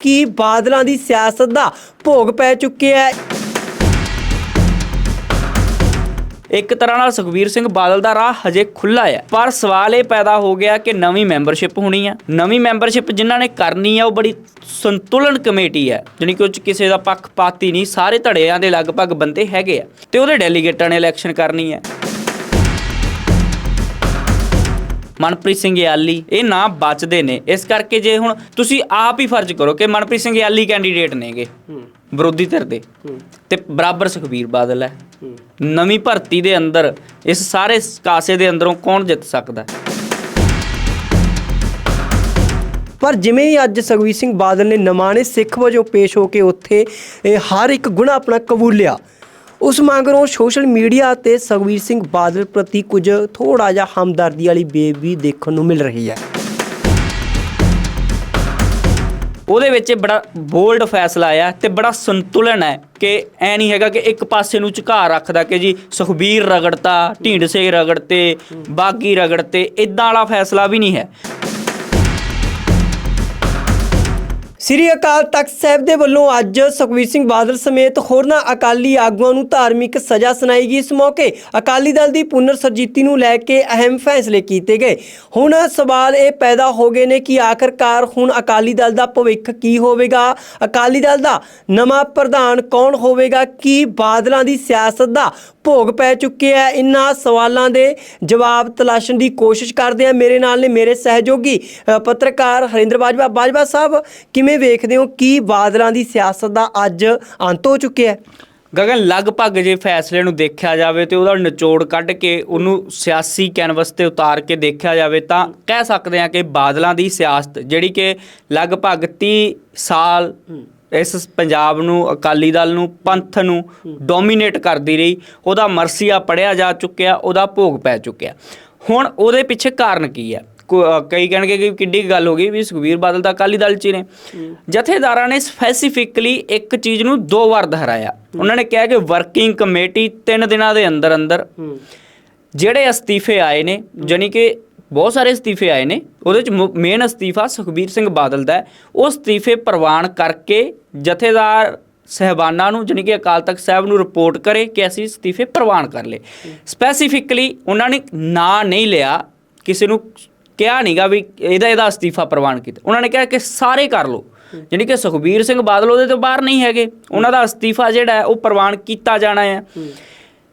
ਕੀ ਬਾਦਲਾਂ ਦੀ ਸਿਆਸਤ ਦਾ ਭੋਗ ਪੈ ਚੁੱਕਿਆ ਹੈ? ਇੱਕ ਤਰ੍ਹਾਂ ਨਾਲ ਸੁਖਬੀਰ ਸਿੰਘ ਬਾਦਲ ਦਾ ਰਾਹ ਹਜੇ ਖੁੱਲਾ ਹੈ ਪਰ ਸਵਾਲ ਇਹ ਪੈਦਾ ਹੋ ਗਿਆ ਕਿ ਨਵੀਂ ਮੈਂਬਰਸ਼ਿਪ ਹੋਣੀ ਆ। ਨਵੀਂ ਮੈਂਬਰਸ਼ਿਪ ਜਿਨ੍ਹਾਂ ਨੇ ਕਰਨੀ ਆ, ਉਹ ਬੜੀ ਸੰਤੁਲਨ ਕਮੇਟੀ ਹੈ ਜਾਣੀ ਕਿ ਉਹ 'ਚ ਕਿਸੇ ਦਾ ਪੱਖਪਾਤੀ ਨਹੀਂ, ਸਾਰੇ ਧੜਿਆਂ ਦੇ ਲਗਭਗ ਬੰਦੇ ਹੈਗੇ ਆ, ਤੇ ਉਹਦੇ ਡੈਲੀਗੇਟਾਂ ਨੇ ਇਲੈਕਸ਼ਨ ਕਰਨੀ ਹੈ ਮਨਪ੍ਰੀਤ ਸਿੰਘ ਯਾਲੀ ਇਹ ਨਾਂ ਬਚਦੇ ਨੇ। ਇਸ ਕਰਕੇ ਜੇ ਹੁਣ ਤੁਸੀਂ ਆਪ ਹੀ ਫਰਜ਼ ਕਰੋ ਕਿ ਮਨਪ੍ਰੀਤ ਸਿੰਘ ਯਾਲੀ ਕੈਂਡੀਡੇਟ ਨੇਗੇ ਵਿਰੋਧੀ ਧਿਰ ਦੇ। ਤੇ ਬਰਾਬਰ ਸੁਖਬੀਰ ਬਾਦਲ ਹੈ। ਨਵੀਂ ਭਰਤੀ ਦੇ ਅੰਦਰ ਇਸ ਸਾਰੇ ਕਾਸੇ ਦੇ ਅੰਦਰੋਂ ਕੌਣ ਜਿੱਤ ਸਕਦਾ ਹੈ? ਪਰ ਜਿਵੇਂ ਹੀ ਅੱਜ ਸੁਖਬੀਰ ਸਿੰਘ ਬਾਦਲ ਨੇ ਨਮਾਣੇ ਸਿੱਖ ਵਜੋਂ ਪੇਸ਼ ਹੋ ਕੇ ਉੱਥੇ ਹਰ ਇੱਕ ਗੁਣਾ ਆਪਣਾ ਕਬੂਲਿਆ। ਉਸ ਮਗਰੋਂ ਸੋਸ਼ਲ ਮੀਡੀਆ ਤੇ ਸੁਖਬੀਰ ਸਿੰਘ ਬਾਦਲ ਪ੍ਰਤੀ ਕੁਝ ਥੋੜਾ ਜਿਹਾ ਹਮਦਰਦੀ ਵਾਲੀ ਬੇਬੀ ਦੇਖਣ ਨੂੰ ਮਿਲ ਰਹੀ ਹੈ। ਉਹਦੇ ਵਿੱਚ ਬੜਾ ਬੋਲਡ ਫੈਸਲਾ ਆਇਆ ਤੇ ਬੜਾ ਸੰਤੁਲਨ ਹੈ ਕਿ ਐ ਨਹੀਂ ਹੈਗਾ ਕਿ ਇੱਕ ਪਾਸੇ ਨੂੰ ਝੁਕਾ ਰੱਖਦਾ ਕਿ ਜੀ ਸੁਖਬੀਰ ਰਗੜਤਾ, ਢੀਂਡਸੇ ਰਗੜਤੇ, ਬਾਗੀ ਰਗੜਤੇ ਇਦਾਂ ਵਾਲਾ ਫੈਸਲਾ ਵੀ ਨਹੀਂ ਹੈ। ਸ੍ਰੀ ਅਕਾਲ ਤਖਤ ਸਾਹਿਬ ਦੇ ਵੱਲੋਂ ਅੱਜ ਸੁਖਬੀਰ ਸਿੰਘ ਬਾਦਲ ਸਮੇਤ ਹੋਰਨਾਂ ਅਕਾਲੀ ਆਗੂਆਂ ਨੂੰ ਧਾਰਮਿਕ ਸਜ਼ਾ ਸੁਣਾਈ ਗਈ। ਇਸ ਮੌਕੇ ਅਕਾਲੀ ਦਲ ਦੀ ਪੁਨਰ ਸਰਜੀਤੀ ਨੂੰ ਲੈ ਕੇ ਅਹਿਮ ਫੈਸਲੇ ਕੀਤੇ ਗਏ। ਹੁਣ ਸਵਾਲ ਇਹ ਪੈਦਾ ਹੋ ਗਏ ਨੇ ਕਿ ਆਖਰਕਾਰ ਹੁਣ ਅਕਾਲੀ ਦਲ ਦਾ ਭਵਿੱਖ ਕੀ ਹੋਵੇਗਾ? ਅਕਾਲੀ ਦਲ ਦਾ ਨਵਾਂ ਪ੍ਰਧਾਨ ਕੌਣ ਹੋਵੇਗਾ? ਕੀ ਬਾਦਲਾਂ ਦੀ ਸਿਆਸਤ ਦਾ ਭੋਗ ਪੈ ਚੁੱਕੇ ਹੈ? ਇਨ੍ਹਾਂ ਸਵਾਲਾਂ ਦੇ ਜਵਾਬ ਤਲਾਸ਼ਣ ਦੀ ਕੋਸ਼ਿਸ਼ ਕਰਦੇ ਆ ਮੇਰੇ ਨਾਲ ਨੇ ਮੇਰੇ ਸਹਿਯੋਗੀ ਪੱਤਰਕਾਰ ਹਰਿੰਦਰ ਬਾਜਵਾ। ਬਾਜਵਾ ਸਾਹਿਬ, ਕਿਵੇਂ ਵੇਖਦੇ ਹੋ ਕੀ ਬਾਦਲਾਂ ਦੀ ਸਿਆਸਤ ਦਾ ਅੱਜ ਅੰਤ ਹੋ ਚੁੱਕਿਆ ਹੈ? ਗਗਨ, ਲਗਭਗ ਜੇ ਫੈਸਲੇ ਨੂੰ ਦੇਖਿਆ ਜਾਵੇ ਤੇ ਉਹਦਾ ਨਿਚੋੜ ਕੱਢ ਕੇ ਉਹਨੂੰ ਸਿਆਸੀ ਕੈਨਵਸ ਤੇ ਉਤਾਰ ਕੇ ਦੇਖਿਆ ਜਾਵੇ ਤਾਂ ਕਹਿ ਸਕਦੇ ਹਾਂ ਕਿ ਬਾਦਲਾਂ ਦੀ ਸਿਆਸਤ ਜਿਹੜੀ ਕਿ ਲਗਭਗ 30 ਸਾਲ ਇਸ ਪੰਜਾਬ ਨੂੰ, ਅਕਾਲੀ ਦਲ ਨੂੰ, ਪੰਥ ਨੂੰ ਡੋਮੀਨੇਟ ਕਰਦੀ ਰਹੀ, ਉਹਦਾ ਮਰਸੀਆ ਪੜਿਆ ਜਾ ਚੁੱਕਿਆ, ਉਹਦਾ ਭੋਗ ਪੈ ਚੁੱਕਿਆ। ਹੁਣ ਉਹਦੇ ਪਿੱਛੇ ਕਾਰਨ ਕੀ ਹੈ? ਕੋ- ਅ, ਕਈ ਕਹਿਣਗੇ ਕਿ ਕਿੱਡੀ ਕੁ ਗੱਲ ਹੋ ਗਈ ਵੀ ਸੁਖਬੀਰ ਬਾਦਲ ਤਾਂ ਅਕਾਲੀ ਦਲ ਚ ਹੀ ਨੇ। ਜਥੇਦਾਰਾਂ ਨੇ ਸਪੈਸੀਫਿਕਲੀ ਇੱਕ ਚੀਜ਼ ਨੂੰ ਦੋ ਵਾਰ ਦੁਹਰਾਇਆ। ਉਹਨਾਂ ਨੇ ਕਿਹਾ ਕਿ ਵਰਕਿੰਗ ਕਮੇਟੀ 3 ਦਿਨਾਂ ਦੇ ਅੰਦਰ ਅੰਦਰ ਜਿਹੜੇ ਅਸਤੀਫੇ ਆਏ ਨੇ ਜਾਣੀ ਕਿ ਬਹੁਤ ਸਾਰੇ ਅਸਤੀਫੇ ਆਏ ਨੇ ਉਹਦੇ ਚ ਮੇਨ ਅਸਤੀਫਾ ਸੁਖਬੀਰ ਸਿੰਘ ਬਾਦਲ ਦਾ ਹੈ। ਉਹ ਅਸਤੀਫੇ ਪ੍ਰਵਾਨ ਕਰਕੇ ਜਥੇਦਾਰ ਸਹਿਬਾਨਾਂ ਨੂੰ ਜਾਣੀ ਕਿ ਅਕਾਲ ਤਖਤ ਸਾਹਿਬ ਨੂੰ ਰਿਪੋਰਟ ਕਰੇ ਕਿ ਅਸੀਂ ਅਸਤੀਫੇ ਪ੍ਰਵਾਨ ਕਰ ਲਏ। ਸਪੈਸੀਫਿਕਲੀ ਉਹਨਾਂ ਨੇ ਨਾਂ ਨਹੀਂ ਲਿਆ ਕਿਸੇ ਨੂੰ ਕਿਹਾ ਨਹੀਂਗਾ ਵੀ ਇਹਦਾ ਇਹਦਾ ਅਸਤੀਫਾ ਪ੍ਰਵਾਨ ਕੀਤਾ। ਉਹਨਾਂ ਨੇ ਕਿਹਾ ਕਿ ਸਾਰੇ ਕਰ ਲਓ। ਜਾਣੀ ਕਿ ਸੁਖਬੀਰ ਸਿੰਘ ਬਾਦਲ ਉਹਦੇ ਤੋਂ ਬਾਹਰ ਨਹੀਂ ਹੈਗੇ। ਉਹਨਾਂ ਦਾ ਅਸਤੀਫਾ ਜਿਹੜਾ ਉਹ ਪ੍ਰਵਾਨ ਕੀਤਾ ਜਾਣਾ ਹੈ।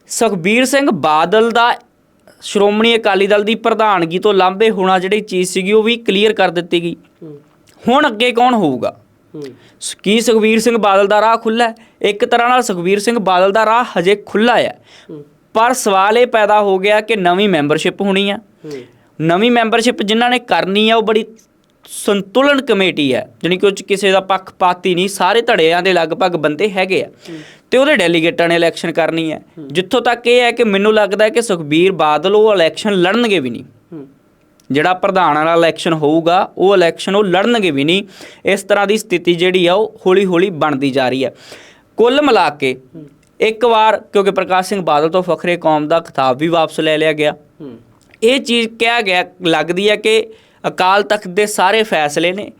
ਸੁਖਬੀਰ ਸਿੰਘ ਬਾਦਲ ਦਾ ਸ਼੍ਰੋਮਣੀ ਅਕਾਲੀ ਦਲ ਦੀ ਪ੍ਰਧਾਨਗੀ ਤੋਂ ਲਾਂਭੇ ਹੋਣਾ ਜਿਹੜੀ ਚੀਜ਼ ਸੀਗੀ ਉਹ ਵੀ ਕਲੀਅਰ ਕਰ ਦਿੱਤੀ ਗਈ। ਹੁਣ ਅੱਗੇ ਕੌਣ ਹੋਊਗਾ? ਕੀ ਸੁਖਬੀਰ ਸਿੰਘ ਬਾਦਲ ਦਾ ਰਾਹ ਖੁੱਲਾ ਹੈ? ਇੱਕ ਤਰ੍ਹਾਂ ਨਾਲ ਸੁਖਬੀਰ ਸਿੰਘ ਬਾਦਲ ਦਾ ਰਾਹ ਹਜੇ ਖੁੱਲਾ ਹੈ। ਪਰ ਸਵਾਲ ਇਹ ਪੈਦਾ ਹੋ ਗਿਆ ਕਿ ਨਵੀਂ ਮੈਂਬਰਸ਼ਿਪ ਹੋਣੀ ਆ। ਨਵੀਂ ਮੈਂਬਰਸ਼ਿਪ ਜਿਨ੍ਹਾਂ ਨੇ ਕਰਨੀ ਆ ਉਹ ਬੜੀ ਸੰਤੁਲਨ ਕਮੇਟੀ ਹੈ। ਜਾਣੀ ਕਿ ਉਹ 'ਚ ਕਿਸੇ ਦਾ ਪੱਖਪਾਤੀ ਨਹੀਂ ਸਾਰੇ ਧੜਿਆਂ ਦੇ ਲਗਭਗ ਬੰਦੇ ਹੈਗੇ ਆ। ਤੇ ਉਹਦੇ ਡੈਲੀਗੇਟਾਂ ਨੇ ਇਲੈਕਸ਼ਨ ਕਰਨੀ ਹੈ। ਜਿੱਥੋਂ ਤੱਕ ਇਹ ਹੈ ਕਿ ਮੈਨੂੰ ਲੱਗਦਾ ਹੈ ਕਿ ਸੁਖਬੀਰ ਬਾਦਲ ਉਹ ਇਲੈਕਸ਼ਨ ਲੜਨਗੇ ਵੀ ਨਹੀਂ। ਜਿਹੜਾ ਪ੍ਰਧਾਨ ਵਾਲਾ ਇਲੈਕਸ਼ਨ ਹੋਊਗਾ ਉਹ ਇਲੈਕਸ਼ਨ ਉਹ ਲੜਨਗੇ ਵੀ ਨਹੀਂ। ਇਸ ਤਰ੍ਹਾਂ ਦੀ ਸਥਿਤੀ ਜਿਹੜੀ ਆ ਉਹ ਹੌਲੀ-ਹੌਲੀ ਬਣਦੀ ਜਾ ਰਹੀ ਹੈ। ਕੁੱਲ ਮਿਲਾ ਕੇ ਇੱਕ ਵਾਰ ਕਿਉਂਕਿ ਪ੍ਰਕਾਸ਼ ਸਿੰਘ ਬਾਦਲ ਤੋਂ ਫਖਰੇ ਕੌਮ ਦਾ ਖਿਤਾਬ ਵੀ ਵਾਪਸ ਲੈ ਲਿਆ ਗਿਆ। ਇਹ ਚੀਜ਼ ਕਿਹਾ ਗਿਆ ਲੱਗਦੀ ਹੈ ਕਿ ਅਕਾਲ ਤਖਤ ਦੇ ਸਾਰੇ ਫੈਸਲੇ ਨੇ।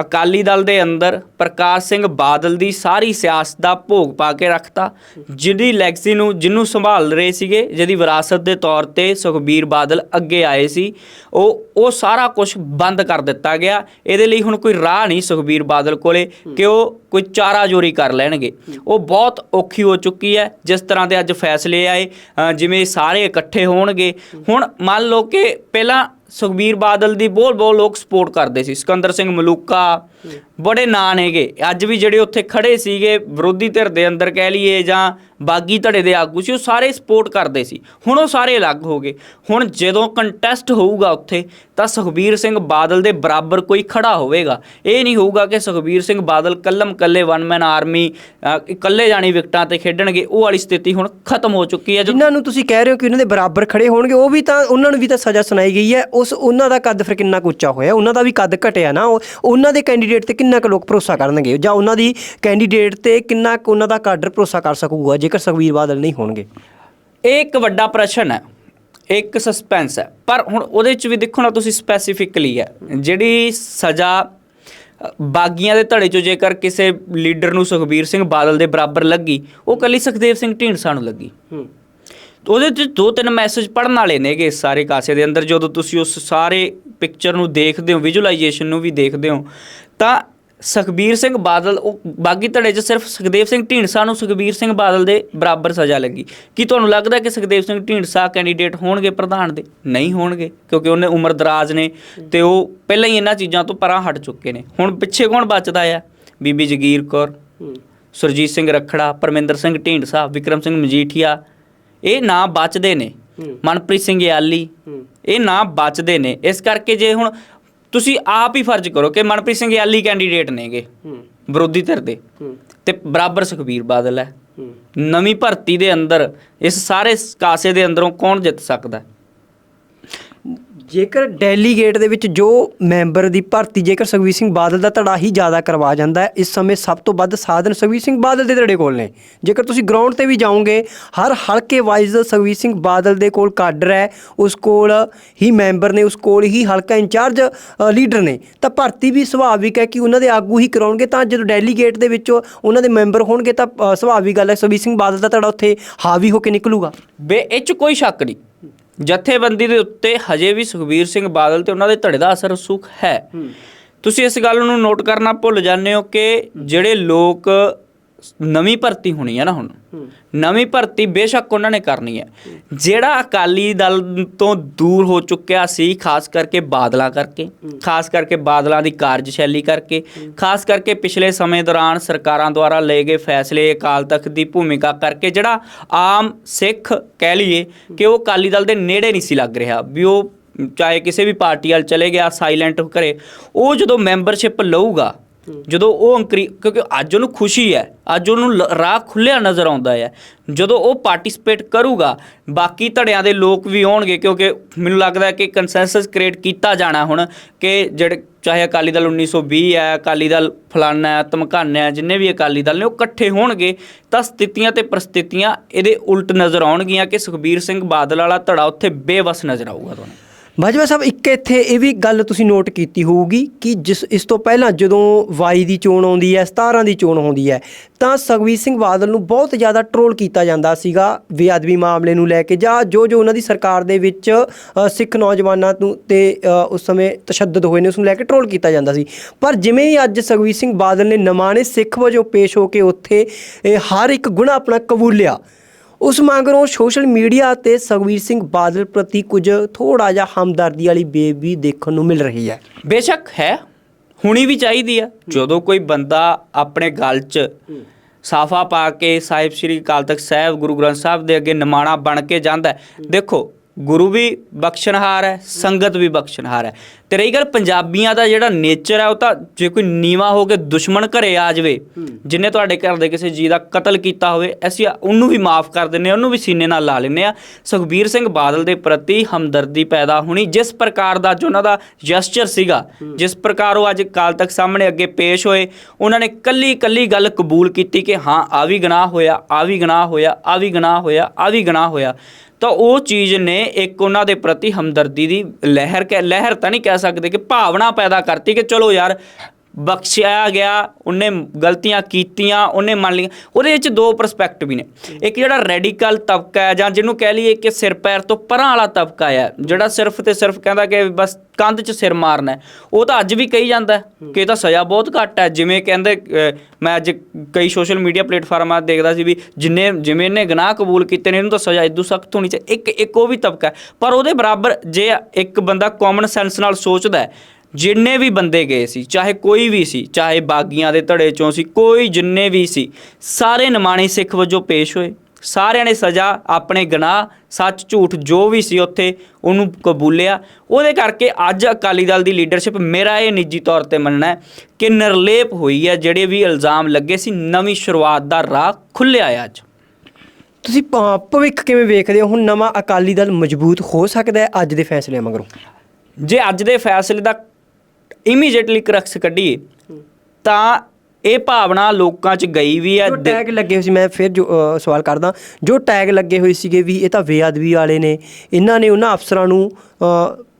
ਅਕਾਲੀ ਦਲ ਦੇ ਅੰਦਰ ਪ੍ਰਕਾਸ਼ ਸਿੰਘ ਬਾਦਲ ਦੀ ਸਾਰੀ ਸਿਆਸਤ ਦਾ ਭੋਗ ਪਾ ਕੇ ਰੱਖਤਾ, ਜਿਹਦੀ ਲੈਗਸੀ ਨੂੰ, ਜਿਹਨੂੰ ਸੰਭਾਲ ਰਹੇ ਸੀਗੇ, ਜਿਹਦੀ ਵਿਰਾਸਤ ਦੇ ਤੌਰ ਤੇ ਸੁਖਬੀਰ ਬਾਦਲ ਅੱਗੇ ਆਏ ਸੀ, ਉਹ ਉਹ ਸਾਰਾ ਕੁਝ ਬੰਦ ਕਰ ਦਿੱਤਾ ਗਿਆ। ਇਹਦੇ ਲਈ ਹੁਣ ਕੋਈ ਰਾਹ ਨਹੀਂ ਸੁਖਬੀਰ ਬਾਦਲ ਕੋਲੇ ਕਿ ਉਹ ਕੋਈ ਚਾਰਾ ਜੋਰੀ ਕਰ ਲੈਣਗੇ। ਉਹ ਬਹੁਤ ਔਖੀ ਹੋ ਚੁੱਕੀ ਹੈ, ਜਿਸ ਤਰ੍ਹਾਂ ਦੇ ਅੱਜ ਫੈਸਲੇ ਆਏ ਜਿਵੇਂ ਸਾਰੇ ਇਕੱਠੇ ਹੋਣਗੇ। ਹੁਣ ਮੰਨ ਲਓ ਕਿ ਪਹਿਲਾਂ ਸੁਖਬੀਰ ਬਾਦਲ ਦੀ ਬਹੁਤ ਬਹੁਤ ਲੋਕ ਸਪੋਰਟ ਕਰਦੇ ਸੀ। ਸਿਕੰਦਰ ਸਿੰਘ ਮਲੂਕਾ ਬੜੇ ਨਾਂ ਨੇਗੇ। ਅੱਜ ਵੀ ਜਿਹੜੇ ਉੱਥੇ ਖੜੇ ਸੀਗੇ ਵਿਰੋਧੀ ਧਿਰ ਦੇ ਅੰਦਰ ਕਹਿ ਲਈਏ ਜਾਂ ਬਾਗੀ ਧੜੇ ਦੇ ਆਗੂ ਸੀ, ਉਹ ਸਾਰੇ ਸਪੋਰਟ ਕਰਦੇ ਸੀ। ਹੁਣ ਉਹ ਸਾਰੇ ਅਲੱਗ ਹੋ ਗਏ। ਹੁਣ ਜਦੋਂ ਕੰਟੈਸਟ ਹੋਊਗਾ ਉੱਥੇ, ਤਾਂ ਸੁਖਬੀਰ ਸਿੰਘ ਬਾਦਲ ਦੇ ਬਰਾਬਰ ਕੋਈ ਖੜਾ ਹੋਵੇਗਾ। ਇਹ ਨਹੀਂ ਹੋਊਗਾ ਕਿ ਸੁਖਬੀਰ ਸਿੰਘ ਬਾਦਲ ਕੱਲਮ ਕੱਲੇ ਵਨ ਮੈਨ ਆਰਮੀ ਇਕੱਲੇ ਜਾਣੀ ਵਿਕਟਾਂ ਤੇ ਖੇਡਣਗੇ। ਉਹ ਵਾਲੀ ਸਥਿਤੀ ਹੁਣ ਖਤਮ ਹੋ ਚੁੱਕੀ ਹੈ। ਜੋ ਜਿਨ੍ਹਾਂ ਨੂੰ ਤੁਸੀਂ ਕਹਿ ਰਹੇ ਹੋ ਕਿ ਉਹਨਾਂ ਦੇ ਬਰਾਬਰ ਖੜੇ ਹੋਣਗੇ, ਉਹ ਵੀ ਤਾਂ, ਉਹਨਾਂ ਨੂੰ ਵੀ ਤਾਂ ਸਜ਼ਾ ਸੁਣਾਈ ਗਈ ਹੈ। ਉਸ, ਉਹਨਾਂ ਦਾ ਕੱਦ ਫਿਰ ਕਿੰਨਾ ਕੁ ਉੱਚਾ ਹੋਇਆ? ਉਹਨਾਂ ਦਾ ਵੀ ਕੱਦ ਘਟਿਆ ਨਾ। ਉਹ- ਉਹਨਾਂ ਦੇ ਕੈਂਡੀਡੇਟ ਤੇ ਕਿੰਨਾ ਕੁ ਲੋਕ ਭਰੋਸਾ ਕਰਨਗੇ? ਜਾਂ ਉਹਨਾਂ ਦੀ ਕੈਂਡੀਡੇਟ ਤੇ ਕਿੰਨਾ ਕੁ ਉਹਨਾਂ ਦਾ ਕਾਡਰ ਭਰੋਸਾ ਕਰ ਸਕੂਗਾ? ਜੇ ਜੇਕਰ ਸੁਖਬੀਰ ਬਾਦਲ ਨਹੀਂ ਹੋਣਗੇ? ਇਹ ਇੱਕ ਵੱਡਾ ਪ੍ਰਸ਼ਨ ਹੈ ਇੱਕ ਸਸਪੈਂਸ ਹੈ। ਪਰ ਹੁਣ ਉਹਦੇ ਚ ਵੀ ਦੇਖੋ ਨਾ ਤੁਸੀਂ ਸਪੈਸੀਫਿਕਲੀ ਹੈ ਜਿਹੜੀ ਸਜ਼ਾ ਬਾਗੀਆਂ ਦੇ ਧੜੇ ਚੋਂ ਜੇਕਰ ਕਿਸੇ ਲੀਡਰ ਨੂੰ ਸੁਖਬੀਰ ਸਿੰਘ ਬਾਦਲ ਦੇ ਬਰਾਬਰ ਲੱਗੀ ਉਹ ਕੱਲੀ ਸੁਖਦੇਵ ਸਿੰਘ ਢੀਂਡਸਾ ਨੂੰ ਲੱਗੀ। ਉਹਦੇ ਚ ਦੋ ਤਿੰਨ ਮੈਸੇਜ ਪੜਨ ਵਾਲੇ ਨੇਗੇ ਸਾਰੇ ਕਾਸੇ ਦੇ ਅੰਦਰ ਜਦੋਂ ਤੁਸੀਂ ਉਸ ਸਾਰੇ ਪਿਕਚਰ ਨੂੰ ਦੇਖਦੇ ਹੋ ਵਿਜ਼ੂਅਲਾਈਜੇਸ਼ਨ ਨੂੰ ਵੀ ਦੇਖਦੇ ਹੋ ਤਾਂ ਸੁਖਬੀਰ ਸਿੰਘ ਬਾਦਲ ਉਹ ਬਾਗੀ ਧੜੇ 'ਚ ਸਿਰਫ ਸੁਖਦੇਵ ਸਿੰਘ ਢੀਂਡਸਾ ਨੂੰ ਸੁਖਬੀਰ ਸਿੰਘ ਬਾਦਲ ਦੇ ਬਰਾਬਰ ਸਜ਼ਾ ਲੱਗੀ। ਕੀ ਤੁਹਾਨੂੰ ਲੱਗਦਾ ਕਿ ਸੁਖਦੇਵ ਸਿੰਘ ਢੀਂਡਸਾ ਕੈਂਡੀਡੇਟ ਹੋਣਗੇ ਪ੍ਰਧਾਨ ਦੇ? ਨਹੀਂ ਹੋਣਗੇ ਕਿਉਂਕਿ ਉਹਨੇ ਉਮਰ ਦਰਾਜ਼ ਨੇ ਤੇ ਉਹ ਪਹਿਲਾਂ ਹੀ ਇਹਨਾਂ ਚੀਜ਼ਾਂ ਤੋਂ ਪਰਾਂ ਹਟ ਚੁੱਕੇ ਨੇ। ਹੁਣ ਪਿੱਛੇ ਕੌਣ ਬਚਦਾ ਆ? ਬੀਬੀ ਜਗੀਰ ਕੌਰ ਸੁਰਜੀਤ ਸਿੰਘ ਰਖੜਾ ਪਰਮਿੰਦਰ ਸਿੰਘ ਢੀਂਡਸਾ ਵਿਕਰਮ ਸਿੰਘ ਮਜੀਠੀਆ ਇਹ ਨਾਂ ਬਚਦੇ ਨੇ। ਮਨਪ੍ਰੀਤ ਸਿੰਘ ਯਾਲੀ ਇਹ ਨਾਂ ਬਚਦੇ ਨੇ। ਇਸ ਕਰਕੇ ਜੇ ਹੁਣ ਤੁਸੀਂ ਆਪ ਹੀ ਫਰਜ਼ ਕਰੋ ਕਿ ਮਨਪ੍ਰੀਤ ਸਿੰਘ ਯਾਲੀ ਕੈਂਡੀਡੇਟ ਨੇਗੇ। ਵਿਰੋਧੀ ਧਿਰ ਦੇ। ਤੇ ਬਰਾਬਰ ਸੁਖਬੀਰ ਬਾਦਲ ਹੈ। ਨਵੀਂ ਭਰਤੀ ਦੇ ਅੰਦਰ ਇਸ ਸਾਰੇ ਕਾਸੇ ਦੇ ਅੰਦਰੋਂ ਕੌਣ ਜਿੱਤ ਸਕਦਾ ਹੈ? ਜੇਕਰ ਡੈਲੀਗੇਟ ਦੇ ਵਿੱਚ ਜੋ ਮੈਂਬਰ ਦੀ ਭਰਤੀ, ਜੇਕਰ ਸੁਖਬੀਰ ਸਿੰਘ ਬਾਦਲ ਦਾ ਧੜਾ ਹੀ ਜ਼ਿਆਦਾ ਕਰਵਾ ਜਾਂਦਾ ਹੈ, ਇਸ ਸਮੇਂ ਸਭ ਤੋਂ ਵੱਧ ਸਾਧਨ ਸੁਖਬੀਰ ਸਿੰਘ ਬਾਦਲ ਦੇ ਧੜੇ ਕੋਲ ਨੇ। ਜੇਕਰ ਤੁਸੀਂ ਗਰਾਊਂਡ ਤੇ ਵੀ ਜਾਓਗੇ, ਹਰ ਹਲਕੇ ਵਾਈਜ਼ ਸੁਖਬੀਰ ਸਿੰਘ ਬਾਦਲ ਦੇ ਕੋਲ ਕਾਡਰ ਹੈ, ਉਸ ਕੋਲ ਹੀ ਮੈਂਬਰ ਨੇ, ਉਸ ਕੋਲ ਹੀ ਹਲਕਾ ਇੰਚਾਰਜ ਲੀਡਰ ਨੇ। ਤਾਂ ਭਰਤੀ ਵੀ ਸੁਭਾਵਿਕ ਹੈ ਕਿ ਉਹਨਾਂ ਦੇ ਆਗੂ ਹੀ ਕਰਾਉਣਗੇ, ਤਾਂ ਜਦੋਂ ਡੈਲੀਗੇਟ ਦੇ ਵਿੱਚ ਉਹਨਾਂ ਦੇ ਮੈਂਬਰ ਹੋਣਗੇ, ਤਾਂ ਸੁਭਾਵਿਕ ਗੱਲ ਹੈ ਸੁਖਬੀਰ ਸਿੰਘ ਬਾਦਲ ਦਾ ਧੜਾ ਉੱਥੇ ਹਾਵੀ ਹੋ ਕੇ ਨਿਕਲੂਗਾ। ਬੇ, ਇਹ 'ਚ ਕੋਈ ਸ਼ੱਕ ਨਹੀਂ। ਜਥੇਬੰਦੀ ਦੇ ਉੱਤੇ ਹਜੇ ਵੀ ਸੁਖਬੀਰ ਸਿੰਘ ਬਾਦਲ ਤੇ ਉਹਨਾਂ ਦੇ ਧੜੇ ਦਾ ਅਸਰ ਸੁਖ ਹੈ। ਤੁਸੀਂ ਇਸ ਗੱਲ ਨੂੰ ਨੋਟ ਕਰਨਾ ਭੁੱਲ ਜਾਂਦੇ ਹੋ ਕਿ ਜਿਹੜੇ ਲੋਕ ਨਵੀਂ ਭਰਤੀ ਹੋਣੀ ਹੈ ਨਾ ਹੁਣ। ਨਵੀਂ ਭਰਤੀ ਬੇਸ਼ੱਕ ਉਹਨਾਂ ਨੇ ਕਰਨੀ ਹੈ ਜਿਹੜਾ ਅਕਾਲੀ ਦਲ ਤੋਂ ਦੂਰ ਹੋ ਚੁੱਕਿਆ ਸੀ ਖਾਸ ਕਰਕੇ ਬਾਦਲਾਂ ਕਰਕੇ ਖਾਸ ਕਰਕੇ ਬਾਦਲਾਂ ਦੀ ਕਾਰਜਸ਼ੈਲੀ ਕਰਕੇ ਖਾਸ ਕਰਕੇ ਪਿਛਲੇ ਸਮੇਂ ਦੌਰਾਨ ਸਰਕਾਰਾਂ ਦੁਆਰਾ ਲਏ ਗਏ ਫੈਸਲੇ ਅਕਾਲ ਤਖਤ ਦੀ ਭੂਮਿਕਾ ਕਰਕੇ ਜਿਹੜਾ ਆਮ ਸਿੱਖ ਕਹਿ ਲਈਏ ਕਿ ਉਹ ਅਕਾਲੀ ਦਲ ਦੇ ਨੇੜੇ ਨਹੀਂ ਸੀ ਲੱਗ ਰਿਹਾ। ਵੀ ਉਹ ਚਾਹੇ ਕਿਸੇ ਵੀ ਪਾਰਟੀ ਵੱਲ ਚਲੇ ਗਿਆ ਸਾਇਲੈਂਟ ਕਰੇ ਉਹ ਜਦੋਂ ਮੈਂਬਰਸ਼ਿਪ ਲਊਗਾ ਜਦੋਂ ਉਹ ਅੰਕਰੀ ਕਿਉਂਕਿ ਅੱਜ ਉਹਨੂੰ ਖੁਸ਼ੀ ਹੈ, ਅੱਜ ਉਹਨੂੰ ਲ- ਰਾਹ ਖੁੱਲਿਆ ਨਜ਼ਰ ਆਉਂਦਾ ਹੈ। ਜਦੋਂ ਉਹ ਪਾਰਟਿਸਿਪੇਟ ਕਰੂਗਾ, ਬਾਕੀ ਧੜਿਆਂ ਦੇ ਲੋਕ ਵੀ ਆਉਣਗੇ, ਕਿਉਂਕਿ ਮੈਨੂੰ ਲੱਗਦਾ ਕਿ ਕੰਸੈਂਸਸ ਕ੍ਰੀਏਟ ਕੀਤਾ ਜਾਣਾ ਹੁਣ ਕਿ ਜਿਹੜੇ ਚਾਹੇ ਅਕਾਲੀ ਦਲ 1920 ਹੈ, ਅਕਾਲੀ ਦਲ ਫਲਾਨਾ ਹੈ, ਧਮਕਾਨਾ ਹੈ, ਜਿੰਨੇ ਵੀ ਅਕਾਲੀ ਦਲ ਨੇ ਉਹ ਇਕੱਠੇ ਹੋਣਗੇ, ਤਾਂ ਸਥਿਤੀਆਂ ਤੇ ਪ੍ਰਸਥਿਤੀਆਂ ਇਹਦੇ ਉਲਟ ਨਜ਼ਰ ਆਉਣਗੀਆਂ ਕਿ ਸੁਖਬੀਰ ਸਿੰਘ ਬਾਦਲ ਵਾਲਾ ਧੜਾ ਉੱਥੇ ਬੇਵਸ ਨਜ਼ਰ ਆਊਗਾ ਤੁਹਾਨੂੰ। ਬਾਜਵਾ ਸਾਹਿਬ, ਇੱਕ ਇੱਥੇ ਇਹ ਵੀ ਗੱਲ ਤੁਸੀਂ ਨੋਟ ਕੀਤੀ ਹੋਊਗੀ ਕਿ ਜਿਸ, ਇਸ ਤੋਂ ਪਹਿਲਾਂ ਜਦੋਂ 22 ਦੀ ਚੋਣ ਆਉਂਦੀ ਹੈ 17 ਦੀ ਚੋਣ ਆਉਂਦੀ ਹੈ, ਤਾਂ ਸੁਖਬੀਰ ਸਿੰਘ ਬਾਦਲ ਨੂੰ ਬਹੁਤ ਜ਼ਿਆਦਾ ਟਰੋਲ ਕੀਤਾ ਜਾਂਦਾ ਸੀਗਾ ਬੇਅਦਬੀ ਮਾਮਲੇ ਨੂੰ ਲੈ ਕੇ ਜਾਂ ਜੋ ਜੋ ਉਹਨਾਂ ਦੀ ਸਰਕਾਰ ਦੇ ਵਿੱਚ ਸਿੱਖ ਨੌਜਵਾਨਾਂ ਨੂੰ ਤੇ ਉਸ ਸਮੇਂ ਤਸ਼ੱਦਦ ਹੋਏ ਨੇ, ਉਸ ਨੂੰ ਲੈ ਕੇ ਟਰੋਲ ਕੀਤਾ ਜਾਂਦਾ ਸੀ। ਪਰ ਜਿਵੇਂ ਹੀ ਅੱਜ ਸੁਖਬੀਰ ਸਿੰਘ ਬਾਦਲ ਨੇ ਨਮਾਣੇ ਸਿੱਖ ਵਜੋਂ ਪੇਸ਼ ਹੋ ਕੇ ਉੱਥੇ ਹਰ ਇੱਕ ਗੁਨਾਹ ਆਪਣਾ ਕਬੂਲਿਆ ਉਸ ਮਗਰੋਂ ਸੋਸ਼ਲ ਮੀਡੀਆ ਤੇ ਸੁਖਬੀਰ ਸਿੰਘ ਬਾਦਲ ਪ੍ਰਤੀ ਕੁਝ ਥੋੜਾ ਜਿਹਾ ਹਮਦਰਦੀ ਵਾਲੀ ਬੇਬੀ ਦੇਖਣ ਨੂੰ ਮਿਲ ਰਹੀ ਹੈ। ਬੇਸ਼ੱਕ ਹੈ, ਹੁਣੀ ਵੀ ਚਾਹੀਦੀ ਆ ਜਦੋਂ ਕੋਈ ਬੰਦਾ ਆਪਣੇ ਗਲ 'ਚ ਸਾਫਾ ਪਾ ਕੇ ਸਾਹਿਬ ਸ੍ਰੀ ਅਕਾਲ ਤਖਤ ਸਾਹਿਬ, ਗੁਰੂ ਗ੍ਰੰਥ ਸਾਹਿਬ ਦੇ ਅੱਗੇ ਨਿਮਾਣਾ ਬਣ ਕੇ ਜਾਂਦਾ ਦੇਖੋ, ਗੁਰੂ ਵੀ ਬਖਸ਼ਣਹਾਰ ਹੈ, ਸੰਗਤ ਵੀ ਬਖਸ਼ਣਹਾਰ ਹੈ। ਤੇ ਰਹੀ ਗੱਲ ਪੰਜਾਬੀਆਂ ਦਾ ਜਿਹੜਾ ਨੇਚਰ ਹੈ ਉਹ ਤਾਂ ਜੇ ਕੋਈ ਨੀਵਾ ਹੋ ਕੇ ਦੁਸ਼ਮਣ ਘਰੇ ਆ ਜਾਵੇ ਜਿਨੇ ਤੁਹਾਡੇ ਘਰ ਦੇ ਕਿਸੇ ਜੀ ਦਾ ਕਤਲ ਕੀਤਾ ਹੋਵੇ ਅਸੀਂ ਉਹਨੂੰ ਵੀ ਮਾਫ ਕਰ ਦਿੰਨੇ ਆ ਉਹਨੂੰ ਵੀ ਸੀਨੇ ਨਾਲ ਲਾ ਲੈਂਦੇ ਆ ਸੁਖਬੀਰ ਸਿੰਘ ਬਾਦਲ ਦੇ ਪ੍ਰਤੀ ਹਮਦਰਦੀ ਪੈਦਾ ਹੋਣੀ ਜਿਸ ਪ੍ਰਕਾਰ ਦਾ ਜੋ ਉਹਨਾਂ ਦਾ ਜੈਸਚਰ ਸੀਗਾ ਜਿਸ ਪ੍ਰਕਾਰ ਉਹ ਅੱਜ ਕਾਲ ਤੱਕ ਸਾਹਮਣੇ ਅੱਗੇ ਪੇਸ਼ ਹੋਏ ਉਹਨਾਂ ਨੇ ਕੱਲੀ ਕੱਲੀ ਗੱਲ ਕਬੂਲ ਕੀਤੀ ਕਿ ਹਾਂ ਆ ਵੀ ਗੁਨਾਹ ਹੋਇਆ ਆ ਵੀ ਗੁਨਾਹ ਹੋਇਆ ਆ ਵੀ ਗੁਨਾਹ ਹੋਇਆ ਆ ਵੀ ਗੁਨਾਹ ਹੋਇਆ। ਤਾਂ ਉਹ ਚੀਜ਼ ਨੇ ਇੱਕ ਉਹਨਾਂ ਦੇ ਪ੍ਰਤੀ ਹਮਦਰਦੀ ਦੀ ਲਹਿਰ ਕਹਿ ਲਹਿਰ ਤਾਂ ਨਹੀਂ ਕਹਿ ਸਕਦੇ ਕਿ ਭਾਵਨਾ ਪੈਦਾ ਕਰਤੀ ਕਿ ਚਲੋ ਯਾਰ ਬਖਸ਼ਿਆ ਗਿਆ, ਉਹਨੇ ਗਲਤੀਆਂ ਕੀਤੀਆਂ, ਉਹਨੇ ਮੰਨ ਲਈਆਂ। ਉਹਦੇ ਵਿੱਚ ਦੋ ਪਰਸਪੈਕਟਿਵ ਵੀ ਨੇ। ਇੱਕ ਜਿਹੜਾ ਰੈਡੀਕਲ ਤਬਕਾ ਹੈ ਜਾਂ ਜਿਹਨੂੰ ਕਹਿ ਲਈਏ ਕਿ ਸਿਰ ਪੈਰ ਤੋਂ ਪਰਾਂ ਵਾਲਾ ਤਬਕਾ ਹੈ, ਜਿਹੜਾ ਸਿਰਫ ਤੇ ਸਿਰਫ ਕਹਿੰਦਾ ਕਿ ਬਸ ਕੰਧ 'ਚ ਸਿਰ ਮਾਰਨਾ ਉਹ ਤਾਂ ਅੱਜ ਵੀ ਕਹੀ ਜਾਂਦਾ ਕਿ ਇਹ ਤਾਂ ਸਜ਼ਾ ਬਹੁਤ ਘੱਟ ਹੈ। ਜਿਵੇਂ ਕਹਿੰਦੇ ਮੈਂ ਅੱਜ ਕਈ ਸੋਸ਼ਲ ਮੀਡੀਆ ਪਲੇਟਫਾਰਮਾਂ 'ਤੇ ਦੇਖਦਾ ਸੀ ਵੀ ਜਿੰਨੇ, ਜਿਵੇਂ ਇਹਨੇ ਗੁਨਾਹ ਕਬੂਲ ਕੀਤੇ ਨੇ, ਇਹਨੂੰ ਤਾਂ ਸਜ਼ਾ ਇਦੋਂ ਸਖਤ ਹੋਣੀ ਚਾਹੀਦੀ ਇੱਕ ਇੱਕ ਉਹ ਵੀ ਤਬਕਾ ਹੈ। ਪਰ ਉਹਦੇ ਬਰਾਬਰ ਜੇ ਇੱਕ ਬੰਦਾ ਕਾਮਨ ਸੈਂਸ ਨਾਲ ਸੋਚਦਾ ਹੈ ਜਿੰਨੇ ਵੀ ਬੰਦੇ ਗਏ ਸੀ ਚਾਹੇ ਕੋਈ ਵੀ ਸੀ ਚਾਹੇ ਬਾਗੀਆਂ ਦੇ ਧੜੇ ਚੋਂ ਸੀ ਕੋਈ ਜਿੰਨੇ ਵੀ ਸੀ ਸਾਰੇ ਨਿਮਾਣੇ ਸਿੱਖ ਵਜੋਂ ਪੇਸ਼ ਹੋਏ। ਸਾਰਿਆਂ ਨੇ ਸਜ਼ਾ ਆਪਣੇ ਗੁਨਾਹ ਸੱਚ ਝੂਠ ਜੋ ਵੀ ਸੀ ਉੱਥੇ ਉਹਨੂੰ ਕਬੂਲਿਆ। ਉਹਦੇ ਕਰਕੇ ਅੱਜ ਅਕਾਲੀ ਦਲ ਦੀ ਲੀਡਰਸ਼ਿਪ ਮੇਰਾ ਇਹ ਨਿੱਜੀ ਤੌਰ ਤੇ ਮੰਨਣਾ ਹੈ ਕਿ ਨਿਰਲੇਪ ਹੋਈ ਹੈ ਜਿਹੜੇ ਵੀ ਇਲਜ਼ਾਮ ਲੱਗੇ ਸੀ ਨਵੀਂ ਸ਼ੁਰੂਆਤ ਦਾ ਰਾਹ ਖੁੱਲਿਆ ਹੈ ਅੱਜ। ਤੁਸੀਂ ਭਵਿੱਖ ਕਿਵੇਂ ਵੇਖਦੇ ਹੋ? ਹੁਣ ਨਵਾਂ ਅਕਾਲੀ ਦਲ ਮਜ਼ਬੂਤ ਹੋ ਸਕਦਾ ਹੈ ਅੱਜ ਦੇ ਫੈਸਲਿਆਂ ਮਗਰੋਂ? ਜੇ ਅੱਜ ਦੇ ਫੈਸਲੇ ਦਾ ਇਮੀਡੀਏਟਲੀ ਕਰਕਸ ਕੱਢੀਏ ਤਾਂ ਇਹ ਭਾਵਨਾ ਲੋਕਾਂ 'ਚ ਗਈ ਵੀ ਹੈ ਜੋ ਟੈਗ ਲੱਗੇ ਹੋਏ ਸੀ ਮੈਂ ਫਿਰ ਜੋ ਸਵਾਲ ਕਰਦਾ ਜੋ ਟੈਗ ਲੱਗੇ ਹੋਏ ਸੀਗੇ ਵੀ ਇਹ ਤਾਂ ਬੇਅਦਬੀ ਵਾਲੇ ਨੇ ਇਹਨਾਂ ਨੇ ਉਹਨਾਂ ਅਫਸਰਾਂ ਨੂੰ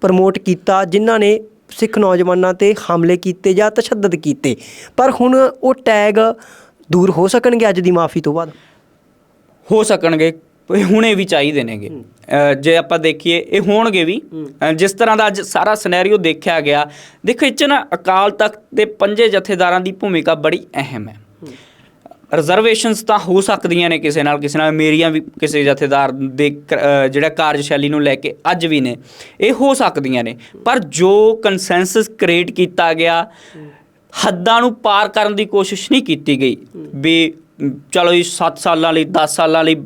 ਪ੍ਰਮੋਟ ਕੀਤਾ ਜਿਨ੍ਹਾਂ ਨੇ ਸਿੱਖ ਨੌਜਵਾਨਾਂ ਤੇ ਹਮਲੇ ਕੀਤੇ ਜਾਂ ਤਸ਼ੱਦਦ ਕੀਤੇ। ਪਰ ਹੁਣ ਉਹ ਟੈਗ ਦੂਰ ਹੋ ਸਕਣਗੇ ਅੱਜ ਦੀ ਮਾਫੀ ਤੋਂ ਬਾਅਦ? ਹੋ ਸਕਣਗੇ ਇਹ ਹੁਣੇ ਵੀ ਚਾਹੀਦੇ ਨੇਗੇ। ਜੇ ਆਪਾਂ ਦੇਖੀਏ ਇਹ ਹੋਣਗੇ ਵੀ। ਜਿਸ ਤਰ੍ਹਾਂ ਦਾ ਅੱਜ ਸਾਰਾ ਸਿਨੈਰੀਓ ਦੇਖਿਆ ਗਿਆ ਦੇਖੋ ਇਹ 'ਚ ਨਾ ਅਕਾਲ ਤਖਤ ਦੇ ਪੰਜੇ ਜਥੇਦਾਰਾਂ ਦੀ ਭੂਮਿਕਾ ਬੜੀ ਅਹਿਮ ਹੈ। ਰਿਜ਼ਰਵੇਸ਼ਨਸ ਤਾਂ ਹੋ ਸਕਦੀਆਂ ਨੇ ਕਿਸੇ ਨਾਲ ਕਿਸੇ ਨਾਲ ਮੇਰੀਆਂ ਵੀ ਕਿਸੇ ਜਥੇਦਾਰ ਦੇ ਜਿਹੜਾ ਕਾਰਜਸ਼ੈਲੀ ਨੂੰ ਲੈ ਕੇ ਅੱਜ ਵੀ ਨੇ। ਇਹ ਹੋ ਸਕਦੀਆਂ ਨੇ। ਪਰ ਜੋ ਕੰਸੈਂਸਸ ਕ੍ਰੀਏਟ ਕੀਤਾ ਗਿਆ ਹੱਦਾਂ ਨੂੰ ਪਾਰ ਕਰਨ ਦੀ ਕੋਸ਼ਿਸ਼ ਨਹੀਂ ਕੀਤੀ ਗਈ। ਵੀ ਚਲੋ ਜੀ 7 ਸਾਲਾਂ ਲਈ 10 ਸਾਲਾਂ ਲਈ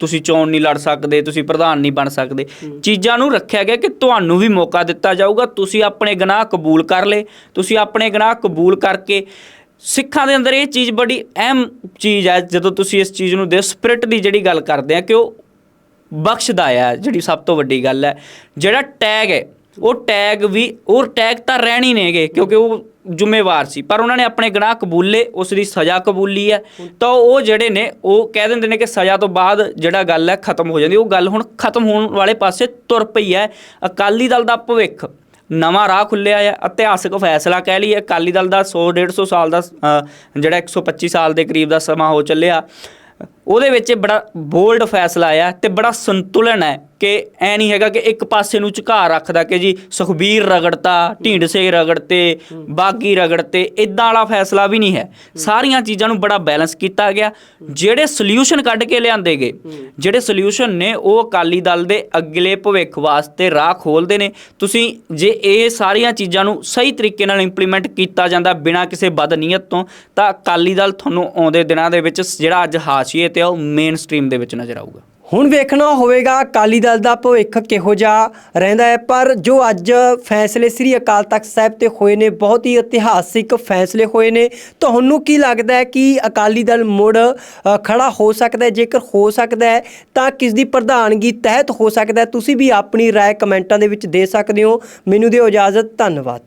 ਤੁਸੀਂ ਚੋਣ ਨਹੀਂ ਲੜ ਸਕਦੇ ਤੁਸੀਂ ਪ੍ਰਧਾਨ ਨਹੀਂ ਬਣ ਸਕਦੇ। ਚੀਜ਼ਾਂ ਨੂੰ ਰੱਖਿਆ ਗਿਆ ਕਿ ਤੁਹਾਨੂੰ ਵੀ ਮੌਕਾ ਦਿੱਤਾ ਜਾਊਗਾ ਤੁਸੀਂ ਆਪਣੇ ਗੁਨਾਹ ਕਬੂਲ ਕਰ ਲਏ ਤੁਸੀਂ ਆਪਣੇ ਗੁਨਾਹ ਕਬੂਲ ਕਰਕੇ ਸਿੱਖਾਂ ਦੇ ਅੰਦਰ ਇਹ ਚੀਜ਼ ਬੜੀ ਅਹਿਮ ਚੀਜ਼ ਹੈ ਜਦੋਂ ਤੁਸੀਂ ਇਸ ਚੀਜ਼ ਨੂੰ ਦੇ ਸਪਿਰਿਟ ਦੀ ਜਿਹੜੀ ਗੱਲ ਕਰਦੇ ਆ ਕਿ ਉਹ ਬਖਸ਼ਦਾ ਆ ਜਿਹੜੀ ਸਭ ਤੋਂ ਵੱਡੀ ਗੱਲ ਹੈ। ਜਿਹੜਾ ਟੈਗ ਹੈ ਉਹ ਟੈਗ ਵੀ ਉਹ ਟੈਗ ਤਾਂ ਰਹਿਣੀ ਨੇਗੇ ਕਿਉਂਕਿ ਉਹ ਜ਼ਿੰਮੇਵਾਰ ਸੀ। ਪਰ ਉਹਨਾਂ ਨੇ ਆਪਣੇ ਗੁਨਾਹ ਕਬੂਲੇ ਉਸ ਦੀ ਸਜ਼ਾ ਕਬੂਲੀ ਹੈ। ਤਾਂ ਉਹ ਜਿਹੜੇ ਨੇ ਉਹ ਕਹਿ ਦਿੰਦੇ ਨੇ ਕਿ ਸਜ਼ਾ ਤੋਂ ਬਾਅਦ ਜਿਹੜਾ ਗੱਲ ਹੈ ਖਤਮ ਹੋ ਜਾਂਦੀ। ਉਹ ਗੱਲ ਹੁਣ ਖਤਮ ਹੋਣ ਵਾਲੇ ਪਾਸੇ ਤੁਰ ਪਈ ਹੈ। ਅਕਾਲੀ ਦਲ ਦਾ ਭਵਿੱਖ ਨਵਾਂ ਰਾਹ ਖੁੱਲਿਆ ਹੈ। ਇਤਿਹਾਸਕ ਫੈਸਲਾ ਕਹਿ ਲਈਏ ਅਕਾਲੀ ਦਲ ਦਾ 100 150 ਸਾਲ ਦਾ ਅ, ਜਿਹੜਾ 125 ਸਾਲ ਦੇ ਕਰੀਬ ਦਾ ਸਮਾਂ ਹੋ ਚੱਲਿਆ। ਉਹਦੇ ਵਿੱਚ ਬੜਾ ਬੋਲਡ ਫੈਸਲਾ ਆਇਆ ਤੇ ਬੜਾ ਸੰਤੁਲਨ ਹੈ ਕਿ ਐ ਨਹੀਂ ਹੈਗਾ ਕਿ ਇੱਕ ਪਾਸੇ ਨੂੰ ਝੁਕਾ ਰੱਖਦਾ ਕਿ ਜੀ ਸੁਖਬੀਰ ਰਗੜਤਾ ਢੀਂਡਸੇ ਰਗੜਤੇ, ਬਾਗੀ ਰਗੜਤੇ ਇਦਾਂ ਵਾਲਾ ਫੈਸਲਾ ਵੀ ਨਹੀਂ ਹੈ। ਸਾਰੀਆਂ ਚੀਜ਼ਾਂ ਨੂੰ ਬੜਾ ਬੈਲੈਂਸ ਕੀਤਾ ਗਿਆ। ਜਿਹੜੇ ਸੋਲੂਸ਼ਨ ਕੱਢ ਕੇ ਲਿਆਂਦੇ ਗਏ, ਜਿਹੜੇ ਸੋਲੂਸ਼ਨ ਨੇ, ਉਹ ਅਕਾਲੀ ਦਲ ਦੇ ਅਗਲੇ ਭਵਿੱਖ ਵਾਸਤੇ ਰਾਹ ਖੋਲਦੇ ਨੇ। ਤੁਸੀਂ ਜੇ ਇਹ ਸਾਰੀਆਂ ਚੀਜ਼ਾਂ ਨੂੰ ਸਹੀ ਤਰੀਕੇ ਨਾਲ ਇੰਪਲੀਮੈਂਟ ਕੀਤਾ ਜਾਂਦਾ ਬਿਨਾਂ ਕਿਸੇ ਬਦਨੀਅਤ ਤੋਂ, ਤਾਂ ਅਕਾਲੀ ਦਲ ਤੁਹਾਨੂੰ ਆਉਂਦੇ ਦਿਨਾਂ ਦੇ ਵਿੱਚ ਜਿਹੜਾ ਅੱਜ ਹਾਸ਼ੀਏ ਤੇ ਆ ਉਹ ਮੇਨ ਸਟ੍ਰੀਮ ਦੇ ਵਿੱਚ ਨਜ਼ਰ ਆਊਗਾ ਹੁਣ ਵੇਖਣਾ ਹੋਵੇਗਾ ਅਕਾਲੀ ਦਲ ਦਾ ਭਵਿੱਖ ਕਿਹੋ ਜਿਹਾ ਰਹਿੰਦਾ ਹੈ ਪਰ ਜੋ ਅੱਜ ਫੈਸਲੇ ਸ੍ਰੀ ਅਕਾਲ ਤਖਤ ਸਾਹਿਬ ਤੇ ਹੋਏ ਨੇ ਬਹੁਤ ਹੀ ਇਤਿਹਾਸਿਕ ਫੈਸਲੇ ਹੋਏ ਨੇ ਤੁਹਾਨੂੰ ਕੀ ਲੱਗਦਾ ਹੈ ਕਿ ਅਕਾਲੀ ਦਲ ਮੁੜ ਅ, ਖੜਾ ਹੋ ਸਕਦਾ ਹੈ ਜੇਕਰ ਹੋ ਸਕਦਾ ਹੈ ਤਾਂ ਕਿਸ ਦੀ ਪ੍ਰਧਾਨਗੀ ਤਹਿਤ ਹੋ ਸਕਦਾ ਹੈ ਤੁਸੀਂ ਵੀ ਆਪਣੀ رائے ਕਮੈਂਟਾਂ ਦੇ ਵਿੱਚ ਦੇ ਸਕਦੇ ਹੋ ਮੈਨੂੰ ਦਿਓ ਇਜਾਜ਼ਤ ਧੰਨਵਾਦ